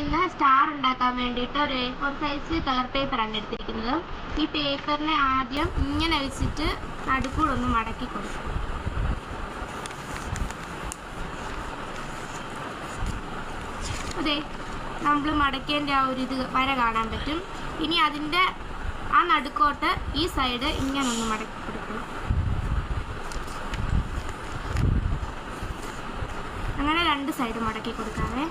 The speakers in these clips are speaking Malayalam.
ഇന്ന് സ്റ്റാർ ഉണ്ടാക്കാൻ വേണ്ടിയിട്ട് ഒരു എ ഫോർ സൈസ് കളർ പേപ്പറാണ് എടുത്തിരിക്കുന്നത്. ഈ പേപ്പറിനെ ആദ്യം ഇങ്ങനെ വെച്ചിട്ട് നടുക്കൂടൊന്ന് മടക്കി കൊടുക്കും. അതെ നമ്മൾ മടക്കേന്റെ ആ ഒരു ഇത് വര കാണാൻ പറ്റും. ഇനി അതിന്റെ ആ നടുക്കോട്ട് ഈ സൈഡ് ഇങ്ങനെ ഒന്ന് മടക്കി കൊടുക്കണം അങ്ങനെ രണ്ട് സൈഡ് മടക്കി കൊടുക്കാവേ.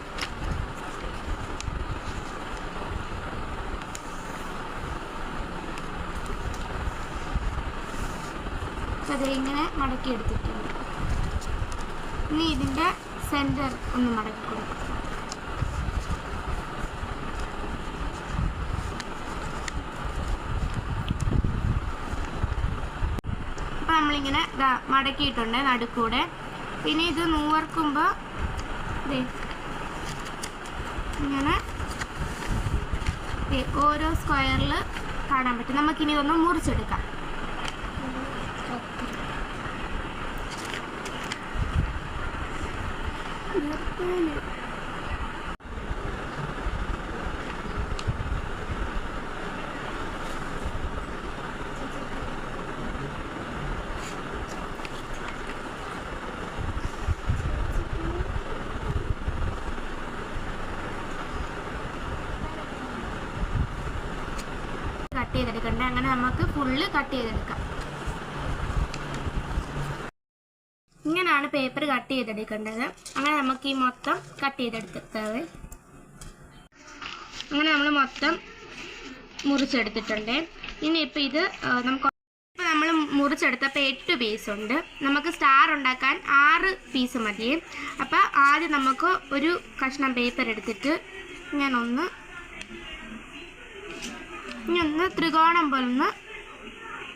അത് ഇങ്ങനെ മടക്കി എടുത്തിട്ടുണ്ട് ഇനി ഇതിന്റെ സെന്റർ ഒന്ന് മടക്കി കൊടുക്കും അപ്പം നമ്മളിങ്ങനെ മടക്കിയിട്ടുണ്ട് നടുക്കൂടെ. പിന്നെ ഇത് നൂവർക്കുമ്പോൾ ഇങ്ങനെ ഓരോ സ്ക്വയറിൽ കാണാൻ പറ്റും. നമുക്കിനി ഇതൊന്ന് മുറിച്ചെടുക്കാം. കട്ട് ചെയ്തെടുക്കണ്ടേ. അങ്ങനെ നമുക്ക് ഫുള്ള് കട്ട് ചെയ്തെടുക്കാം ഇങ്ങനെയാണ് പേപ്പർ കട്ട് ചെയ്തെടുക്കേണ്ടത്. അങ്ങനെ നമുക്ക് ഈ മൊത്തം കട്ട് ചെയ്തെടുത്തത്. അങ്ങനെ നമ്മൾ മൊത്തം മുറിച്ചെടുത്തിട്ടുണ്ട്. ഇനി ഇപ്പം ഇത് നമുക്ക് ഇപ്പം നമ്മൾ മുറിച്ചെടുത്തപ്പോൾ എട്ട് പീസ് ഉണ്ട്. നമുക്ക് സ്റ്റാർ ഉണ്ടാക്കാൻ ആറ് പീസ് മതി. അപ്പോൾ ആദ്യം നമുക്ക് ഒരു കഷ്ണം പേപ്പർ എടുത്തിട്ട് ഞാനൊന്ന് ഇനി ഒന്ന് ത്രികോണം പോലെ ഒന്ന്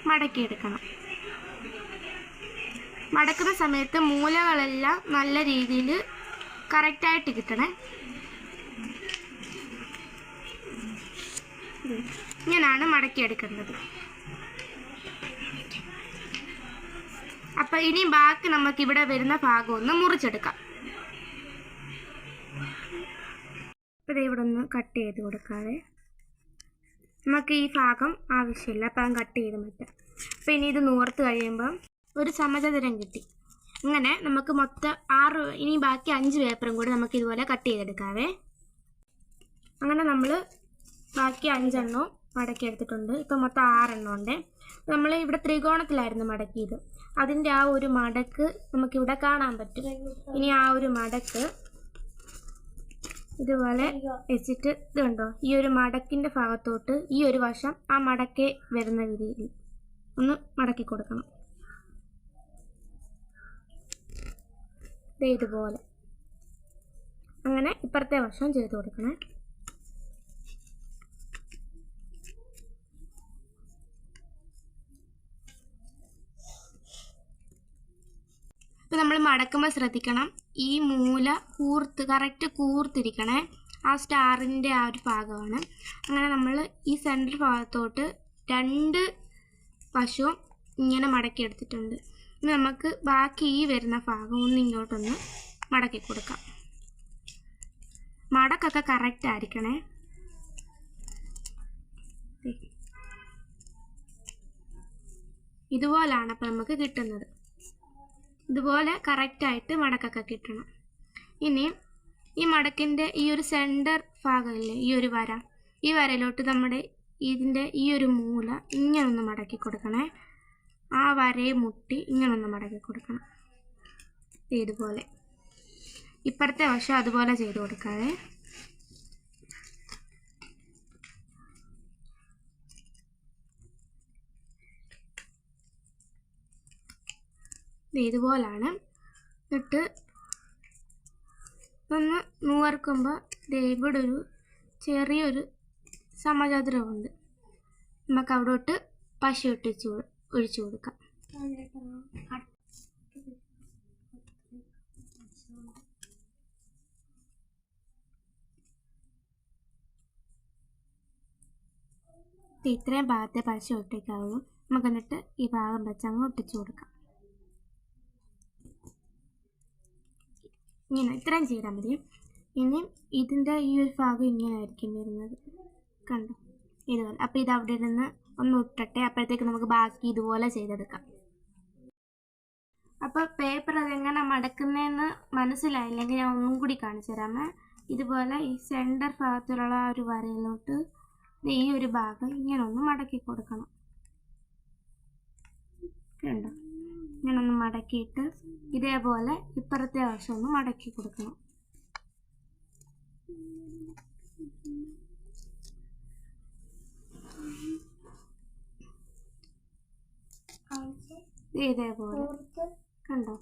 മടക്കിയെടുക്കണം. മടക്കുന്ന സമയത്ത് മൂലകളെല്ലാം നല്ല രീതിയിൽ കറക്റ്റായിട്ട് കിട്ടണേ. ഇങ്ങനെയാണ് മടക്കിയെടുക്കേണ്ടത് അപ്പം ഇനി ബാക്കി നമുക്ക് ഇവിടെ വരുന്ന ഭാഗം ഒന്ന് മുറിച്ചെടുക്കാം. ഇപ്പം ഇവിടെ ഒന്ന് കട്ട് ചെയ്ത് കൊടുക്കാതെ നമുക്ക് ഈ ഭാഗം ആവശ്യമില്ല അപ്പം കട്ട് ചെയ്ത് മാറ്റാം. അപ്പം ഇനി ഇത് നൂർത്ത് കഴിയുമ്പം ഒരു സമചതുരം കിട്ടി. അങ്ങനെ നമുക്ക് മൊത്തം ആറ് ഇനി ബാക്കി അഞ്ച് പേപ്പറും കൂടി നമുക്ക് ഇതുപോലെ കട്ട് ചെയ്തെടുക്കാവേ. അങ്ങനെ നമ്മൾ ബാക്കി അഞ്ചെണ്ണവും മടക്കി എടുത്തിട്ടുണ്ട്. ഇപ്പം മൊത്തം ആറെണ്ണം ഉണ്ട്. നമ്മൾ ഇവിടെ ത്രികോണത്തിലായിരുന്നു മടക്കിയത്. അതിന്റെ ആ ഒരു മടക്ക് നമുക്കിവിടെ കാണാൻ പറ്റും. ഇനി ആ ഒരു മടക്ക് ഇതുപോലെ വെച്ചിട്ട് ഇത് കണ്ടോ? ഈ ഒരു മടക്കിന്റെ ഭാഗത്തോട്ട് ഈ ഒരു വശം ആ മടക്കേ വരുന്ന രീതിയിൽ ഒന്ന് മടക്കി കൊടുക്കണം. ദേ ഇതുപോലെ. അങ്ങനെ ഇപ്പുറത്തെ വശം ചെയ്ത് കൊടുക്കണേ. ഇപ്പം നമ്മൾ മടക്കുമ്പോൾ ശ്രദ്ധിക്കണം. ഈ മൂല കൂർത്ത് കറക്റ്റ് കൂർത്തിരിക്കണേ. ആ സ്റ്റാറിന്റെ ആ ഒരു ഭാഗമാണ്. അങ്ങനെ നമ്മൾ ഈ സെന്റർ ഭാഗത്തോട്ട് രണ്ട് വശവും ഇങ്ങനെ മടക്കി എടുത്തിട്ടുണ്ട് ഇനി നമുക്ക് ബാക്കി ഈ വരുന്ന ഭാഗം ഒന്ന് ഇങ്ങോട്ടൊന്ന് മടക്കി കൊടുക്കാം. മടക്കൊക്കെ കറക്റ്റ് ആയിരിക്കണേ. ഇതുപോലാണ് അപ്പം നമുക്ക് കിട്ടുന്നത്. ഇതുപോലെ കറക്റ്റായിട്ട് മടക്കൊക്കെ കിട്ടണം. ഇനി ഈ മടക്കിന്റെ ഈ ഒരു സെന്റർ ഭാഗമില്ലേ ഈ ഒരു വര ഈ വരയിലോട്ട് നമ്മുടെ ഇതിന്റെ ഈ ഒരു മൂല ഇങ്ങനെ ഒന്ന് മടക്കി കൊടുക്കണേ. ആ വരയെ മുട്ടി ഇങ്ങനെ ഒന്ന് മടക്കി കൊടുക്കണം. ഇതുപോലെ. ഇപ്പുറത്തെ വശം അതുപോലെ ചെയ്ത് കൊടുക്കാതെ ഇതുപോലാണ്. എന്നിട്ട് ഒന്ന് നൂർക്കുമ്പോൾ ദേ ഇവിടെ ഒരു ചെറിയൊരു സമചതുരമുണ്ട്. നമുക്ക് അവിടോട്ട് പശ ഇട്ടിച്ചു ഒഴിച്ചു കൊടുക്കാം. ഇത്രയും ഭാഗത്തെ പഴച്ചു ഒട്ടിക്കാവുള്ളൂ നമുക്ക് എന്നിട്ട് ഈ ഭാഗം വെച്ച് അങ്ങ് ഒട്ടിച്ചു കൊടുക്കാം. ഇങ്ങനെ ഇത്രയും ചെയ്താൽ മതി. ഇനി ഇതിന്റെ ഈ ഒരു ഭാഗം ഇങ്ങനെ ആയിരിക്കും വരുന്നത്. കണ്ടോ? ഇതുപോലെ. അപ്പോൾ ഇത് അവിടെ നിന്ന് ഒന്ന് ഇട്ടട്ടെ അപ്പോഴത്തേക്ക് നമുക്ക് ബാക്കി ഇതുപോലെ ചെയ്തെടുക്കാം. അപ്പോൾ പേപ്പർ അതെങ്ങനെ മടക്കുന്നതെന്ന് മനസ്സിലായില്ലെങ്കിൽ ഞാൻ ഒന്നും കൂടി കാണിച്ചു തരാമേ ഇതുപോലെ ഈ സെന്റർ ഭാഗത്തുള്ള ആ ഒരു വരയിലോട്ട് ഈ ഒരു ഭാഗം ഇങ്ങനെ ഒന്ന് മടക്കി കൊടുക്കണം. കണ്ടോ? ഇങ്ങനെ ഒന്ന് മടക്കിയിട്ട് ഇതേപോലെ ഇപ്പുറത്തെ വശം ഒന്ന് മടക്കി കൊടുക്കണം. ഇതേപോലെ. കണ്ടോ?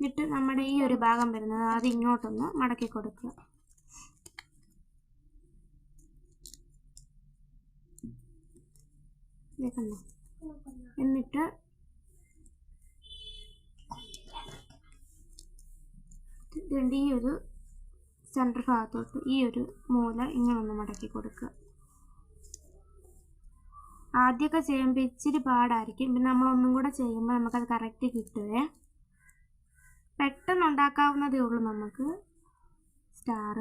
എന്നിട്ട് നമ്മുടെ ഈ ഒരു ഭാഗം വരുന്നത് അത് ഇങ്ങോട്ടൊന്ന് മടക്കി കൊടുക്കുക. കണ്ടോ? എന്നിട്ട് ഈ ഒരു സെന്റർ ഭാഗത്തോട്ട് ഈ ഒരു മൂല ഇങ്ങനൊന്ന് മടക്കി കൊടുക്കുക. ആദ്യമൊക്കെ ചെയ്യുമ്പോൾ ഇച്ചിരി പാടായിരിക്കും. പിന്നെ നമ്മൾ ഒന്നും കൂടെ ചെയ്യുമ്പോൾ നമുക്കത് കറക്റ്റ് കിട്ടുവേ. പെട്ടെന്ന് ഉണ്ടാക്കാവുന്നതേ ഉള്ളൂ നമുക്ക്. സ്റ്റാർ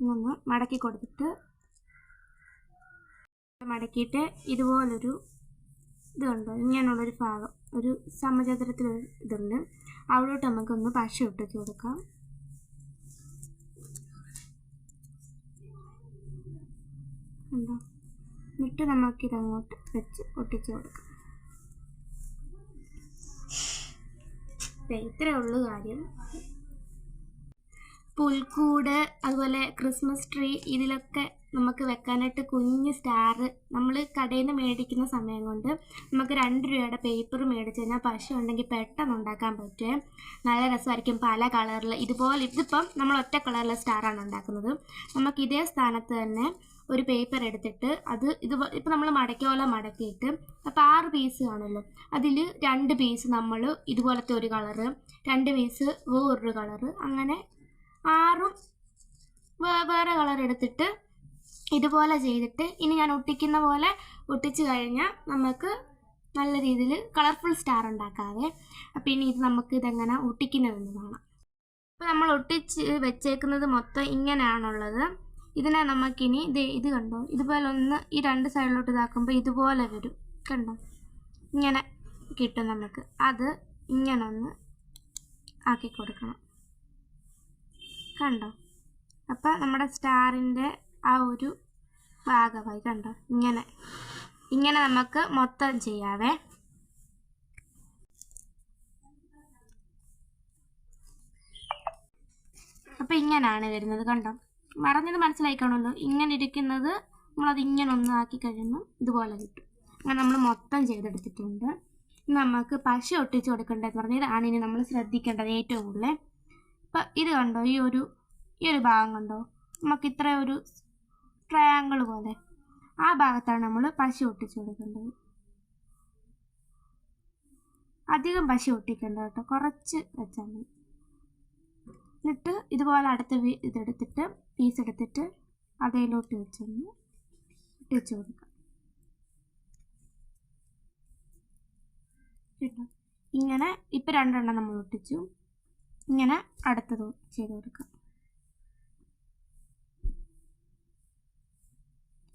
ഒന്ന് മടക്കി കൊടുത്തിട്ട് മടക്കിയിട്ട് ഇതുപോലൊരു ഇതുണ്ട്. ഇങ്ങനെയുള്ളൊരു ഭാഗം ഒരു സമചതുരത്തിൽ ഇതുണ്ട്. അവിടോട്ട് നമുക്കൊന്ന് പശ ഇട്ടിട്ട് കൊടുക്കാം. ഉണ്ടോ? എന്നിട്ട് നമുക്കിതങ്ങോട്ട് വെച്ച് ഒട്ടിച്ച് കൊടുക്കാം. ഇത്രേ ഉള്ളു കാര്യം. പുൽക്കൂട് അതുപോലെ ക്രിസ്മസ് ട്രീ ഇതിലൊക്കെ നമുക്ക് വെക്കാനായിട്ട് കുഞ്ഞ് സ്റ്റാർ നമ്മൾ കടയിൽ നിന്ന് മേടിക്കുന്ന സമയം കൊണ്ട് നമുക്ക് രണ്ട് രൂപയുടെ പേപ്പർ മേടിച്ച് കഴിഞ്ഞാൽ പശ ഉണ്ടെങ്കിൽ പെട്ടെന്ന് ഉണ്ടാക്കാൻ പറ്റും. നല്ല രസമായിരിക്കും പല കളറിൽ ഇതുപോലെ ഇതിപ്പം നമ്മൾ ഒറ്റ കളറിലെ സ്റ്റാറാണ് ഉണ്ടാക്കുന്നത്. നമുക്ക് ഇതേ സ്ഥാനത്ത് തന്നെ ഒരു പേപ്പർ എടുത്തിട്ട് അത് ഇത് ഇപ്പം നമ്മൾ മടക്കോല മടക്കിയിട്ട് അപ്പോൾ ആറ് പീസ് കാണുമല്ലോ അതിൽ രണ്ട് പീസ് നമ്മൾ ഇതുപോലത്തെ ഒരു കളറ് രണ്ട് പീസ് വേറൊരു കളറ് അങ്ങനെ ആറും വേറെ കളർ എടുത്തിട്ട് ഇതുപോലെ ചെയ്തിട്ട് ഇനി ഞാൻ ഒട്ടിക്കുന്ന പോലെ ഒട്ടിച്ച് കഴിഞ്ഞാൽ നമുക്ക് നല്ല രീതിയിൽ കളർഫുൾ സ്റ്റാർ ഉണ്ടാക്കാവേ. അപ്പം ഇനി ഇത് നമുക്ക് ഇതെങ്ങനെ ഒട്ടിക്കുന്നതെന്ന് കാണാം. അപ്പോൾ നമ്മൾ ഒട്ടിച്ച് വെച്ചേക്കുന്നത് മൊത്തം ഇങ്ങനെയാണുള്ളത്. ഇതിനെ നമുക്കിനി ഇത് ഇത് കണ്ടോ? ഇതുപോലെ ഒന്ന് ഈ രണ്ട് സൈഡിലോട്ട് ഇതാക്കുമ്പോൾ ഇതുപോലെ വരും. കണ്ടോ? ഇങ്ങനെ കിട്ടും നമുക്ക് അത് ഇങ്ങനെ ഒന്ന് ആക്കി കൊടുക്കണം. കണ്ടോ? അപ്പം നമ്മുടെ സ്റ്റാറിന്റെ ആ ഒരു ഭാഗമായി കണ്ടോ? ഇങ്ങനെ. ഇങ്ങനെ നമുക്ക് മൊത്തം ചെയ്യാവേ. അപ്പം ഇങ്ങനെയാണ് വരുന്നത് കണ്ടോ? മറഞ്ഞത് മനസ്സിലായി കാണുമല്ലോ ഇങ്ങനെ ഇരിക്കുന്നത് നമ്മളത് ഇങ്ങനെ ഒന്ന് ആക്കി കഴിയുമ്പോൾ ഇതുപോലെ കിട്ടും. അങ്ങനെ നമ്മൾ മൊത്തം ചെയ്തെടുത്തിട്ടുണ്ട്. നമുക്ക് പശ ഒട്ടിച്ച് കൊടുക്കേണ്ടതെന്ന് പറഞ്ഞാൽ ഇതാണ് ഇനി നമ്മൾ ശ്രദ്ധിക്കേണ്ടത് ഏറ്റവും കൂടുതൽ. ഇപ്പം ഇത് കണ്ടോ? ഈ ഒരു ഈ ഒരു ഭാഗം കണ്ടോ? നമുക്ക് ഇത്ര ഒരു ട്രയാങ്കിൾ പോലെ. ആ ഭാഗത്താണ് നമ്മൾ പശ ഒട്ടിച്ച് കൊടുക്കേണ്ടത്. അധികം പശ ഒട്ടിക്കേണ്ട കേട്ടോ. കുറച്ച് വെച്ചാൽ മതി. എന്നിട്ട് ഇതുപോലെ അടുത്ത ഇതെടുത്തിട്ട് പീസ് എടുത്തിട്ട് അതേലോട്ട് വെച്ചൊന്ന് ഇട്ടിച്ച് കൊടുക്കാം. ഇങ്ങനെ ഇപ്പം രണ്ടെണ്ണം നമ്മൾ ഒട്ടിച്ചു. ഇങ്ങനെ അടുത്തത് ചെയ്ത് കൊടുക്കാം.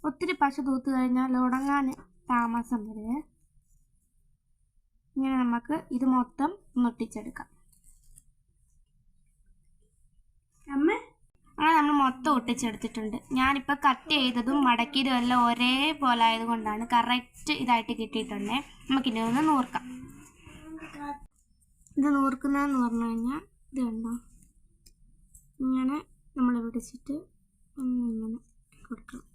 ഒത്തിരി പശ തൂത്ത് കഴിഞ്ഞാൽ ഉണങ്ങാൻ താമസം വരുവേ ഇങ്ങനെ നമുക്ക് ഇത് മൊത്തം ഒന്ന് അങ്ങനെ നമ്മൾ മൊത്തം ഒട്ടിച്ചെടുത്തിട്ടുണ്ട്. ഞാനിപ്പോൾ കട്ട് ചെയ്തതും മടക്കിയതും എല്ലാം ഒരേപോലെ ആയതുകൊണ്ടാണ് കറക്റ്റ് ഇതായിട്ട് കിട്ടിയിട്ടുണ്ടേ നമുക്കിനി ഒന്ന് നൂർക്കാം. ഇത് നൂർക്കുന്നതെന്ന് പറഞ്ഞു കഴിഞ്ഞാൽ ഇത് കണ്ടോ? ഇങ്ങനെ നമ്മൾ പിടിച്ചിട്ട് ഇങ്ങനെ കൊടുക്കണം.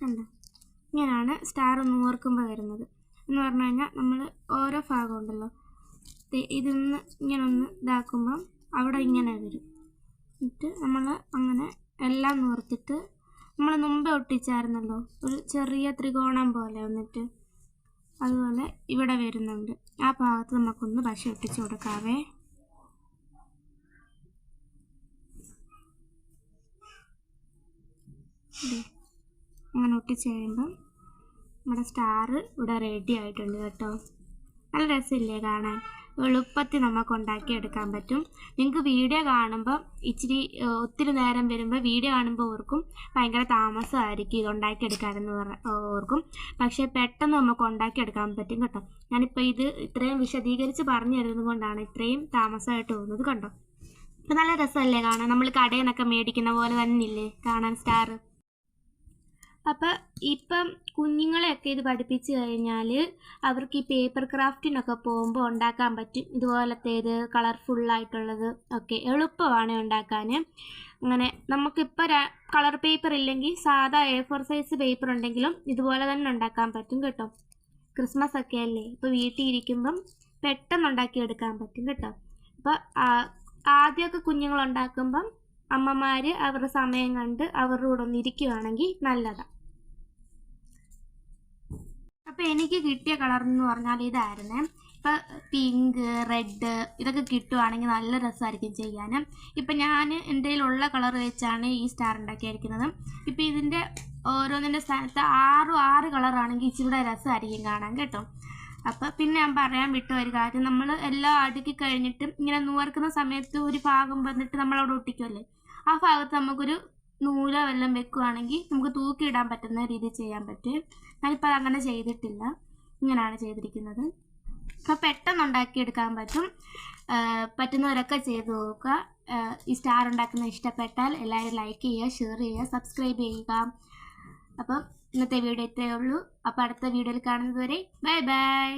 കണ്ടോ? ഇങ്ങനെയാണ് സ്റ്റാർ ഒന്ന് ഓർക്കുമ്പോൾ വരുന്നത്. എന്ന് പറഞ്ഞു കഴിഞ്ഞാൽ നമ്മൾ ഓരോ ഭാഗം ഉണ്ടല്ലോ. ഇതൊന്ന് ഇങ്ങനെ ഒന്ന് ഇതാക്കുമ്പം അവിടെ ഇങ്ങനെ വരും. എന്നിട്ട് നമ്മൾ അങ്ങനെ എല്ലാം നോർത്തിട്ട് നമ്മൾ മുമ്പേ ഒട്ടിച്ചായിരുന്നല്ലോ. ഒരു ചെറിയ ത്രികോണം പോലെ വന്നിട്ട് അതുപോലെ ഇവിടെ വരുന്നുണ്ട്. ആ ഭാഗത്ത് നമുക്കൊന്ന് പശ ഒട്ടിച്ചു കൊടുക്കാവേ. ദേ. ഒട്ടിച്ച് കഴിയുമ്പം നമ്മുടെ സ്റ്റാർ ഇവിടെ റെഡി ആയിട്ടുണ്ട് കേട്ടോ. നല്ല രസമില്ലേ കാണാൻ? എളുപ്പത്തിൽ നമുക്ക് ഉണ്ടാക്കിയെടുക്കാൻ പറ്റും. നിങ്ങൾക്ക് വീഡിയോ കാണുമ്പോൾ ഇച്ചിരി ഒത്തിരി നേരം വരുമ്പോൾ വീഡിയോ കാണുമ്പോൾ ഓർക്കും ഭയങ്കര താമസമായിരിക്കും ഇത് ഉണ്ടാക്കിയെടുക്കാനെന്ന് പറ ഓർക്കും. പക്ഷേ പെട്ടെന്ന് നമുക്ക് ഉണ്ടാക്കിയെടുക്കാൻ പറ്റും കേട്ടോ. ഞാനിപ്പോൾ ഇത് ഇത്രയും വിശദീകരിച്ച് പറഞ്ഞു തരുന്നത് കൊണ്ടാണ് ഇത്രയും താമസമായിട്ട് തോന്നുന്നത് കണ്ടോ? ഇപ്പം നല്ല രസമല്ലേ കാണാൻ? നമ്മൾ കടയിൽ നിന്നൊക്കെ മേടിക്കുന്ന പോലെ തന്നെ ഇല്ലേ കാണാൻ സ്റ്റാർ അപ്പം ഇപ്പം കുഞ്ഞുങ്ങളെയൊക്കെ ഇത് പഠിപ്പിച്ചു കഴിഞ്ഞാൽ അവർക്ക് ഈ പേപ്പർ ക്രാഫ്റ്റിനൊക്കെ പോകുമ്പോൾ ഉണ്ടാക്കാൻ പറ്റും. ഇതുപോലത്തേത് കളർഫുള്ളായിട്ടുള്ളത് ഒക്കെ എളുപ്പമാണ് ഉണ്ടാക്കാൻ അങ്ങനെ നമുക്കിപ്പോൾ കളർ പേപ്പർ ഇല്ലെങ്കിൽ സാധാ എ ഫോർ സൈസ് പേപ്പർ ഉണ്ടെങ്കിലും ഇതുപോലെ തന്നെ ഉണ്ടാക്കാൻ പറ്റും കേട്ടോ. ക്രിസ്മസ് ഒക്കെ അല്ലേ? ഇപ്പോൾ വീട്ടിൽ ഇരിക്കുമ്പം പെട്ടെന്ന് ഉണ്ടാക്കിയെടുക്കാൻ പറ്റും കേട്ടോ. അപ്പോൾ ആദ്യമൊക്കെ കുഞ്ഞുങ്ങൾ ഉണ്ടാക്കുമ്പം അമ്മമാർ അവരുടെ സമയം കണ്ട് അവരുടെ കൂടെ ഒന്ന് ഇരിക്കുകയാണെങ്കിൽ നല്ലതാണ് അപ്പോൾ എനിക്ക് കിട്ടിയ കളർ എന്ന് പറഞ്ഞാൽ ഇതായിരുന്നേ. ഇപ്പം പിങ്ക് റെഡ് ഇതൊക്കെ കിട്ടുവാണെങ്കിൽ നല്ല രസമായിരിക്കും ചെയ്യാൻ ഇപ്പം ഞാൻ എന്റെ കയ്യിലുള്ള കളർ വെച്ചാണ് ഈ സ്റ്റാർ ഉണ്ടാക്കിയിരിക്കുന്നത്. ഇപ്പം ഇതിന്റെ ഓരോന്നിന്റെ സ്ഥാനത്ത് ആറും ആറ് കളറാണെങ്കിൽ ഇച്ചിരി രസമായിരിക്കും കാണാൻ കേട്ടോ. അപ്പോൾ പിന്നെ ഞാൻ പറയാൻ വിട്ട ഒരു കാര്യം. നമ്മൾ എല്ലാം അടുക്കി കഴിഞ്ഞിട്ട് ഇങ്ങനെ നൂർക്കുന്ന സമയത്ത് ഒരു ഭാഗം വന്നിട്ട് നമ്മളവിടെ ഒട്ടിക്കുമല്ലേ ആ ഭാഗത്ത് നമുക്കൊരു നൂല വല്ലതും വെക്കുവാണെങ്കിൽ നമുക്ക് തൂക്കിയിടാൻ പറ്റുന്ന രീതി ചെയ്യാൻ പറ്റും. ഞാനിപ്പോൾ അങ്ങനെ ചെയ്തിട്ടില്ല. ഇങ്ങനെയാണ് ചെയ്തിരിക്കുന്നത്. അപ്പോൾ പെട്ടെന്ന് ഉണ്ടാക്കിയെടുക്കാൻ പറ്റും പറ്റുന്നവരൊക്കെ ചെയ്ത് നോക്കുക. ഈ സ്റ്റാർ ഉണ്ടാക്കുന്ന ഇഷ്ടപ്പെട്ടാൽ എല്ലാവരും ലൈക്ക് ചെയ്യുക ഷെയർ ചെയ്യുക സബ്സ്ക്രൈബ് ചെയ്യുക. അപ്പം ഇന്നത്തെ വീഡിയോ ഇത്രയേ ഉള്ളൂ. അപ്പോൾ അടുത്ത വീഡിയോയിൽ കാണുന്നതുവരെ ബൈ ബൈ.